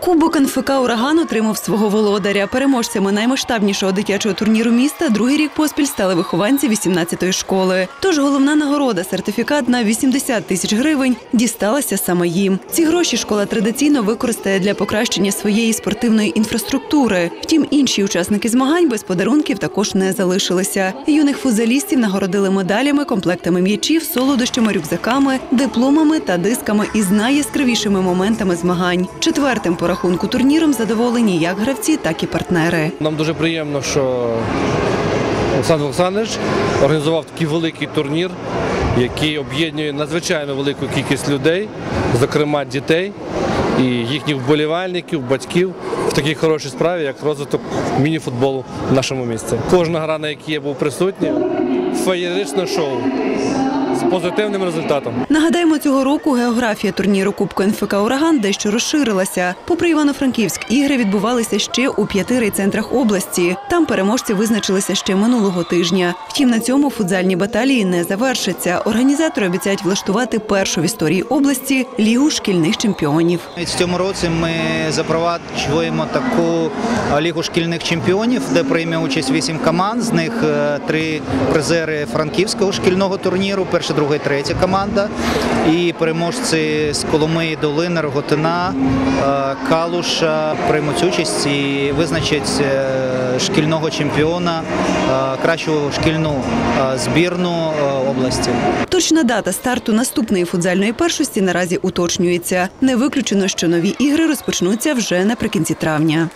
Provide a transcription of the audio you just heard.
Кубок НФК Ураган отримав свого володаря. Переможцями наймасштабнішого дитячого турніру міста другий рік поспіль стали вихованці 18-ї школи. Тож головна нагорода сертифікат на 80 тисяч гривень дісталася саме їм. Ці гроші школа традиційно використає для покращення своєї спортивної інфраструктури. Втім, інші учасники змагань без подарунків також не залишилися. Юних футзалістів нагородили медалями, комплектами м'ячів, солодощами, рюкзаками, дипломами та дисками із найяскравішими моментами змагань. Четвертим по рахунку турніром задоволені як гравці, так і партнери. Нам дуже приємно, що Олександр Олександрович організував такий великий турнір, який об'єднує надзвичайно велику кількість людей, зокрема дітей і їхніх вболівальників, батьків в такій хорошій справі, як розвиток міні-футболу в нашому місті. Кожна гра, на якій я був присутній, феєричне шоу позитивним результатом. Нагадаємо, цього року географія турніру Кубку НФК Ураган дещо розширилася. Попри Івано-Франківськ, ігри відбувалися ще у п'яти райцентрах області. Там переможці визначилися ще минулого тижня. Втім, на цьому футзальні баталії не завершаться. Організатори обіцяють влаштувати першу в історії області лігу шкільних чемпіонів. В цьому році ми запроваджуємо таку лігу шкільних чемпіонів, де прийме участь вісім команд. З них е, три призери франківського шкільного турніру, перша, друга і третя команда. І переможці з Коломиї, Долини, Роготина, е, Калуша приймуть участь і визначать е, шкільного чемпіона, е, кращу шкільну збірну області. Точна дата старту наступної футзальної першості наразі уточнюється. Не виключено, що нові ігри розпочнуться вже наприкінці травня.